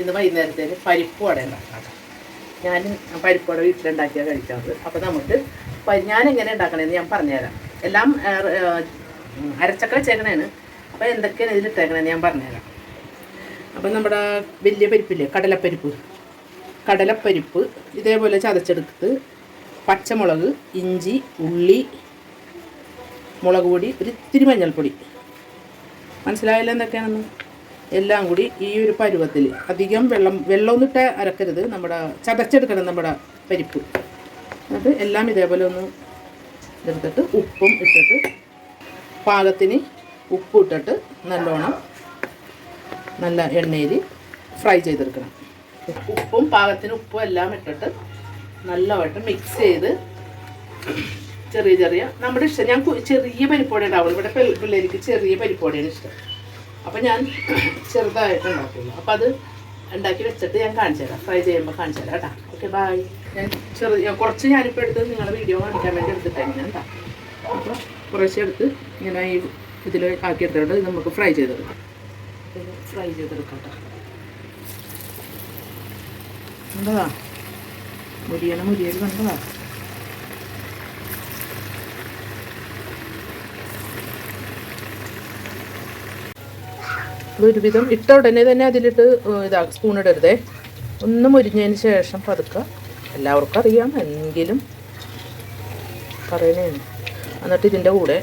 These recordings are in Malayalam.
ഇന്ന് വൈകുന്നേരത്തേന് പരിപ്പ് വട ഉണ്ടാക്കാം ഞാൻ പരിപ്പ് വട വീട്ടിലുണ്ടാക്കിയാണ് കഴിക്കാറ് അപ്പോൾ നമുക്ക് ഞാൻ എങ്ങനെ ഉണ്ടാക്കണമെന്ന് ഞാൻ പറഞ്ഞുതരാം. എല്ലാം അരച്ചക്കര ചേക്കണേന് അപ്പോൾ എന്തൊക്കെയാണ് ഇതിൽ ഇട്ടേക്കണേന്ന് ഞാൻ പറഞ്ഞുതരാം. അപ്പം നമ്മുടെ വലിയ പരിപ്പില്ലേ കടലപ്പരിപ്പ്. കടലപ്പരിപ്പ് ഇതേപോലെ ചതച്ചെടുത്ത് പച്ചമുളക് ഇഞ്ചി ഉള്ളി മുളക് പൊടി ഒരു ഇത്തിരി മഞ്ഞൾപ്പൊടി. മനസ്സിലായല്ലോ എന്തൊക്കെയാണെന്ന്? എല്ലാം കൂടി ഈ ഒരു പരുവത്തിൽ അധികം വെള്ളം വെള്ളമൊന്നിട്ട് അരക്കരുത്. നമ്മുടെ ചതച്ചെടുക്കണം നമ്മുടെ പരിപ്പ്. എന്നിട്ട് എല്ലാം ഇതേപോലെ ഒന്ന് ഇതെടുത്തിട്ട് ഉപ്പും ഇട്ടിട്ട് പാകത്തിന് ഉപ്പ് ഇട്ടിട്ട് നല്ലോണം നല്ല എണ്ണയിൽ ഫ്രൈ ചെയ്തെടുക്കണം. ഉപ്പും പാകത്തിന് ഉപ്പും എല്ലാം ഇട്ടിട്ട് നല്ലതായിട്ട് മിക്സ് ചെയ്ത് ചെറിയ ചെറിയ നമ്മുടെ ഇഷ്ടം. ഞാൻ ചെറിയ പരിപ്പോടെ ഉണ്ടാവുള്ളൂ. ഇവിടെ പിള്ള- പിള്ളേർക്ക് ചെറിയ പരിപ്പോടെയാണ് ഇഷ്ടം. അപ്പം ഞാൻ ചെറുതായിട്ട് ഉണ്ടാക്കുള്ളൂ അപ്പം അത് ഉണ്ടാക്കി വെച്ചിട്ട് ഞാൻ കാണിച്ചു തരാം. ഫ്രൈ ചെയ്യുമ്പോൾ കാണിച്ചു തരാം കേട്ടോ. ഓക്കെ ബായ് ഞാൻ ചെറിയ കുറച്ച് ഞാനിപ്പോൾ എടുത്ത് നിങ്ങളുടെ വീഡിയോ കാണിക്കാൻ വേണ്ടി എടുത്തിട്ടാണ് കേട്ടോ. അപ്പോൾ കുറച്ച് എടുത്ത് ഇങ്ങനെ ഈ ഇതിൽ ആക്കി എടുത്തിട്ട് ഇത് നമുക്ക് ഫ്രൈ ചെയ്തെടുക്കാം. ഫ്രൈ ചെയ്തെടുക്കാം കേട്ടോ. കണ്ടതാ? മുരിയണ മുരിയൽ കണ്ടതാ? ഒരുവിധം ഇട്ട ഉടനെ തന്നെ അതിലിട്ട് ഇതാ സ്പൂൺ ഇടരുതേ. ഒന്ന് മുരിഞ്ഞതിന് ശേഷം പതുക്കുക എല്ലാവർക്കും അറിയാം എങ്കിലും പറയണേ എന്നിട്ട് ഇതിന്റെ കൂടെ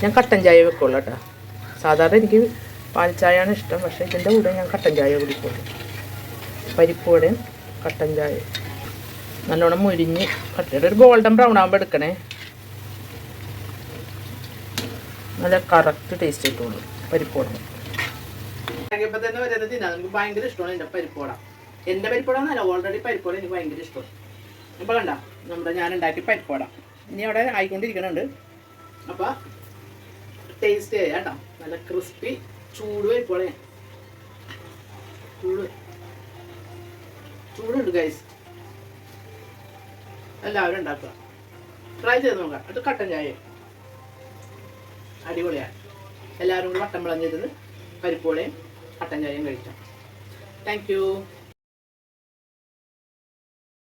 ഞാൻ കട്ടൻ ചായ വെക്കുള്ളൂ കേട്ടോ. സാധാരണ എനിക്ക് പാൽ ചായയാണ് ഇഷ്ടം പക്ഷേ ഇതിന്റെ കൂടെ ഞാൻ കട്ടൻ ചായ കുടിക്കുള്ളൂ. പരിപ്പോടെയും കട്ടൻ ചായ. നല്ലോണം മുരിഞ്ഞ് കട്ടയുടെ ഒരു ഗോൾഡൻ ബ്രൗൺ ആകുമ്പോൾ എടുക്കണേ. നല്ല കറക്റ്റ് ടേസ്റ്റ് കിട്ടുള്ളൂ. പരിപ്പോട ഉണ്ടാക്കിയപ്പോൾ തന്നെ വരുന്നത് തിന്നാൻ നമുക്ക് ഭയങ്കര ഇഷ്ടമാണ് എന്റെ പരിപ്പോട. എന്റെ പരിപ്പോട എന്നല്ല ഓൾറെഡി പരിപ്പോട എനിക്ക് ഭയങ്കര ഇഷ്ടമാണ് അപ്പോൾ കണ്ട നമ്മുടെ ഞാൻ ഉണ്ടാക്കി പരിപ്പോട. ഇനി അവിടെ ആയിക്കൊണ്ടിരിക്കണുണ്ട്. അപ്പോൾ ടേസ്റ്റ് ചെയ്യാം കേട്ടോ. നല്ല ക്രിസ്പി ചൂട് പരിപ്പോളെ ചൂട്. ചൂടുണ്ട് ഗൈസ് എല്ലാവരും ഉണ്ടാക്കുക. ട്രൈ ചെയ്ത് നോക്കാം. അത് കട്ടൻ ചായ അടിപൊളിയാണ് എല്ലാവരും കൂടി വട്ടം വിളഞ്ഞിരുന്ന് പരിപ്പോളയും കട്ടൻ ചായയും കഴിക്കാം. താങ്ക്